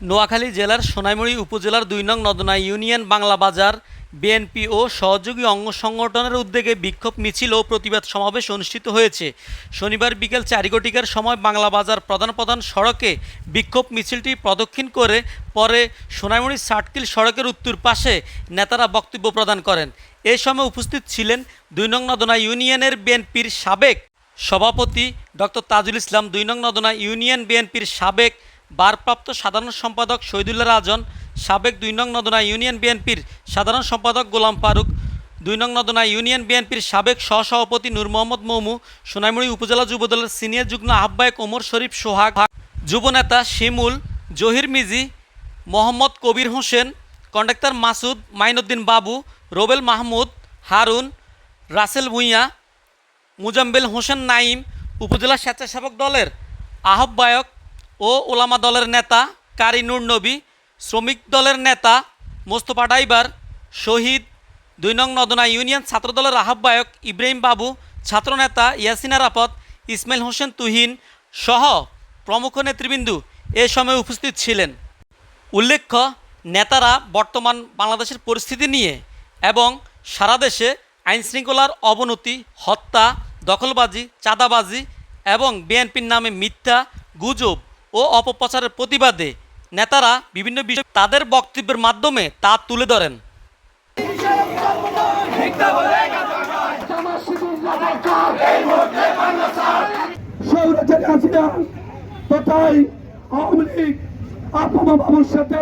নোয়াখালী জেলার সোনাইমুড়ি উপজেলার দুই নং নদনা ইউনিয়ন বাংলা বাজার, বিএনপি ও সহযোগী অঙ্গ সংগঠনের উদ্যোগে বিক্ষোভ, মিছিল ও প্রতিবাদ সমাবেশ অনুষ্ঠিত হয়েছে। শনিবার বিকেল চারি কোটিকার সময় বাংলা বাজার প্রধান প্রধান সড়কে বিক্ষোভ, মিছিলটি প্রদক্ষিণ করে পরে সোনাইমুড়ি সার্টকিল সড়কের উত্তর পাশে নেতারা বক্তব্য প্রদান করেন। এ সময় উপস্থিত ছিলেন দুই নং নদনা ইউনিয়নের বিএনপির সাবেক সভাপতি ডক্টর তাজুল ইসলাম, দুই নং নদনা ইউনিয়ন বিএনপির সাবেক ভারপ্রাপ্ত সাধারণ সম্পাদক শহীদুল্লাহ রাজন, সাবেক দুই নং নদনা ইউনিয়ন বিএনপির সাধারণ সম্পাদক গোলাম ফারুক, দুই নং নদনা ইউনিয়ন বিএনপির সাবেক সহসভাপতি নূর মোহাম্মদ মৌমু, সোনাইমুড়ি উপজেলা যুবদলের সিনিয়র যুগ্ম আহ্বায়ক ওমর শরীফ সোহাগ যুবনেতা শিমুল, জহির মিজি, মোহাম্মদ কবির হোসেন, কন্ডাক্টর মাসুদ মাইনুদ্দিন বাবু, রোবেল মাহমুদ, হারুন, রাসেল ভুঁইয়া মুজাম্বেল হোসেন নাইম উপজেলা স্বেচ্ছাসেবক দলের আহ্বায়ক ও ওলামা দলের নেতা কারি নূর নবী, শ্রমিক দলের নেতা মোস্তফা ডাইবার, শহীদ দুই নং নদনা ইউনিয়ন ছাত্র দলের আহ্বায়ক ইব্রাহিম বাবু, ছাত্রনেতা ইয়াসিন আরাফত ইসমাইল হোসেন তুহিন সহ প্রমুখ নেতৃবৃন্দু এ সময় উপস্থিত ছিলেন। উল্লেখ্য, নেতারা বর্তমান বাংলাদেশের পরিস্থিতি নিয়ে এবং সারা দেশে আইনশৃঙ্খলার অবনতি, হত্যা, দখলবাজি, চাঁদাবাজি এবং বিএনপির নামে মিথ্যা গুজব ও অপপ্রচারের প্রতিবাদে নেতারা বিভিন্ন বিষয় তাদের বক্তব্যের মাধ্যমে তা তুলে ধরেন। তথাই আওয়ামী লীগ সাথে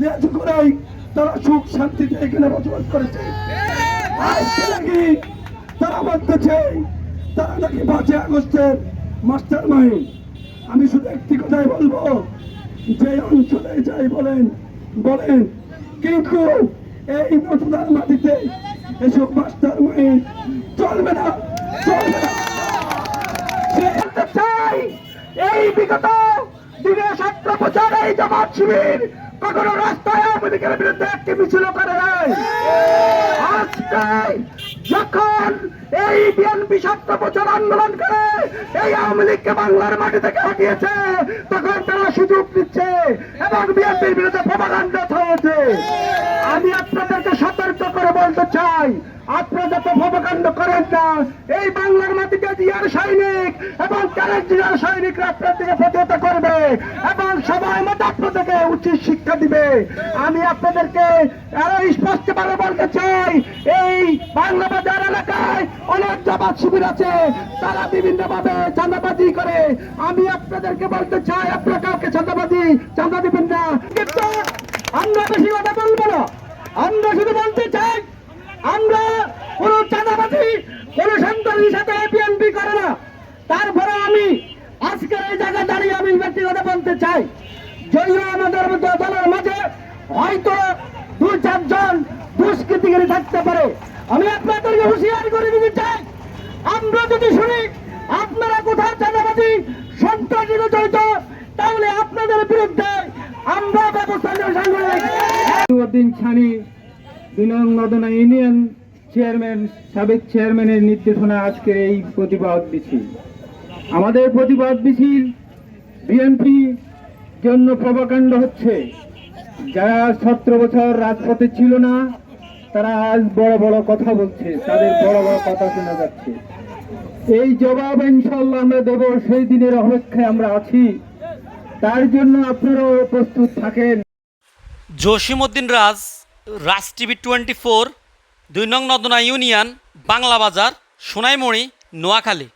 লেজ করেই তারা সুখ শান্তিতে এখানে বসবাস করেছে। আজকে নাকি তারা বলতেছে, তারা নাকি পাঁচই আগস্টের মাস্টার মাইন্ড আমি শুধু একটি কথাই বলব। যে অঞ্চলে যাই বলেন বলেন কিন্তু এই নতুন মাটিতে এসব মাস্টার মাইন্ড চলবে না চলবে না। চাই, এই বিগত দিনে ছাত্র প্রচার এই জামাত শিবির কখনো রাস্তায় আওয়ামী বিরুদ্ধে একটি মিছিল করে নাই। আজকে যখন এই বিএনপি ছাত্র প্রচার আন্দোলন করে এই আওয়ামী লীগকে বাংলার মাটি থেকে হাঁটিয়েছে, তখন তারা সুযোগ দিচ্ছে এবং বিএনপির বিরুদ্ধে প্রপাগান্ড ছড়াচ্ছে আমি আপনাদেরকে বলতে চাই, আপনারা যত ভবকাণ্ড করেন না, এই বাংলার মাটিতে জিয়ার সৈনিক এবং ক্যারেট জিয়ার সৈনিকরা আপনার দিকে প্রতিহত করবে এবং সময় মতো আপনাদেরকে উচিত শিক্ষা দিবে। আমি আপনাদেরকে আরও স্পষ্টভাবে বলতে চাই, এই বাংলা বাজার এলাকায় অনেক জামাত শিবির আছে, তারা বিভিন্ন ভাবে চাঁদাবাজি করে। আমি আপনাদেরকে বলতে চাই, আপনারা কাউকে চাঁদাবাজি, চাঁদা দিবেন না। কিন্তু আমরা বেশি কথা বলব না। আমরা শুধু বলতে চাই আমরা কোন চাঁদাবাজি কোন সাথে বিএনপি করে না। তারপরে আমি আজকের এই জায়গায় দাঁড়িয়ে আমি ব্যক্তিগত বলতে চাই যদিও আমাদের দলের মাঝে হয়তো দু চারজন দুষ্কৃতিকারী থাকতে পারে, আমি আপনাদেরকে হুঁশিয়ারি করে দিতে চাই, আমরা যদি শুনি আপনারা কোথাও চাঁদাবাজি, সন্ত্রাসীরা জড়িত, তাহলে আপনাদের বিরুদ্ধে আমরা ব্যবস্থা নেওয়ার সঙ্গে ছানি দুই ইউনিয়ন চেয়ারম্যান, সাবেক চেয়ারম্যানের নির্দেশনা আজকের এই প্রতিবাদ মিছিল। আমাদের প্রতিবাদ মিছিল বিএনপি জন্য প্রভাকাণ্ড হচ্ছে। যারা সতেরো বছর রাজপথে ছিল না, তারা আজ বড় বড় কথা বলছে, তাদের বড় বড় কথা শোনা যাচ্ছে। এই জবাব ইনশাল্লাহ আমরা দেব, সেই দিনের অপেক্ষায় আমরা আছি। তার জন্য আপনারাও প্রস্তুত থাকেন। Jasimuddin Raj Raj TV twenty four দুই নং নদনা ইউনিয়ন বাংলা বাজার সোনাইমুড়ি নোয়াখালী।